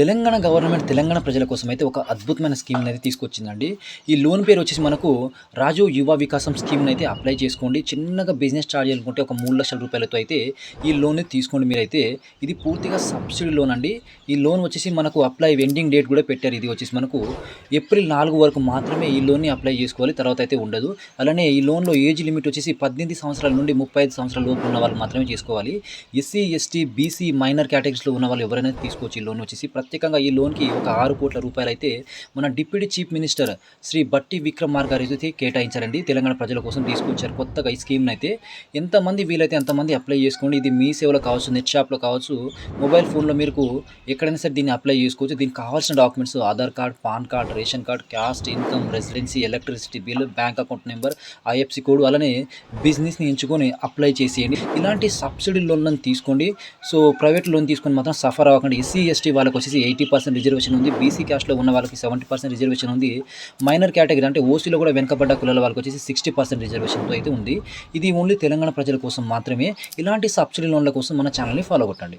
Telangana government Telangana ప్రజల కోసం అయితే ఒక అద్భుతమైన స్కీమ్ అయితే తీసుకొచ్చిందండి. ఈ లోన్ పేరు వచ్చేసి మనకు రాజు యువ వికాసం స్కీమ్ అయితే అప్లై చేసుకోండి. చిన్నగా బిజినెస్ స్టార్ట్ చేయాలనుకుంటే ఒక మూడు లక్షల రూపాయలతో అయితే ఈ లోన్ తీసుకోండి మీరైతే. ఇది పూర్తిగా సబ్సిడీ లోన్ అండి. ఈ లోన్ వచ్చేసి మనకు అప్లై వెండింగ్ డేట్ కూడా పెట్టారు. ఇది వచ్చేసి మనకు ఏప్రిల్ నాలుగు వరకు మాత్రమే ఈ లోన్ని అప్లై చేసుకోవాలి. తర్వాత అయితే ఉండదు. అలానే ఈ లోన్లో ఏజ్ లిమిట్ వచ్చేసి పద్దెనిమిది సంవత్సరాల నుండి ముప్పై ఐదు సంవత్సరాల లోపు ఉన్న వాళ్ళు మాత్రమే చేసుకోవాలి. ఎస్సీ ఎస్టీ బీసీ మైనర్ కేటగిరీస్లో ఉన్న వాళ్ళు ఎవరైనా తీసుకోవచ్చు ఈ లోన్ వచ్చేసి ప్రతి ప్రత్యేకంగా ఈ లోన్కి ఒక ఆరు కోట్ల రూపాయలు అయితే మన డిప్యూటీ చీఫ్ మినిస్టర్ శ్రీ బట్టి విక్రమార్ గారు అయితే కేటాయించారండి. తెలంగాణ ప్రజల కోసం తీసుకొచ్చారు కొత్తగా ఈ స్కీమ్ని అయితే. ఎంతమంది వీలైతే అంతమంది అప్లై చేసుకోండి. ఇది మీ సేవలో కావచ్చు నెట్ షాప్లో కావచ్చు మొబైల్ ఫోన్లో మీరు ఎక్కడైనా సరే దీన్ని అప్లై చేసుకోవచ్చు. దీనికి కావాల్సిన documents Aadhaar card PAN card ration card caste income residency electricity bill bank account number IFSC code అలానే బిజినెస్ని ఎంచుకొని అప్లై చేసేయండి. ఇలాంటి సబ్సిడీ లోన్లను తీసుకోండి. సో ప్రైవేట్ లోన్ తీసుకొని మాత్రం సఫర్ అవ్వకండి. ఎస్సీ ఎస్టీ వాళ్ళకి వచ్చేసి ఎయిటీ పర్సెంట్ రిజర్వేషన్ ఉంది బీసీ క్యాస్ట్లో ఉన్న వాళ్ళకి సెవెంటీ పర్సెంట్ రిజర్వేషన్ ఉంది. మైనర్ కేటగిరీ అంటే ఓసీలో కూడా వెనకబడ్డ కులాల వాళ్ళకి వచ్చేసి సిక్స్టీ పర్సెంట్ రిజర్వేషన్తో అయితే ఉంది. ఇది ఓన్లీ తెలంగాణ ప్రజల కోసం మాత్రమే. ఇలాంటి సబ్సిడీ లోన్ల కోసం మన ఛానల్ని ఫాలో కొట్టండి.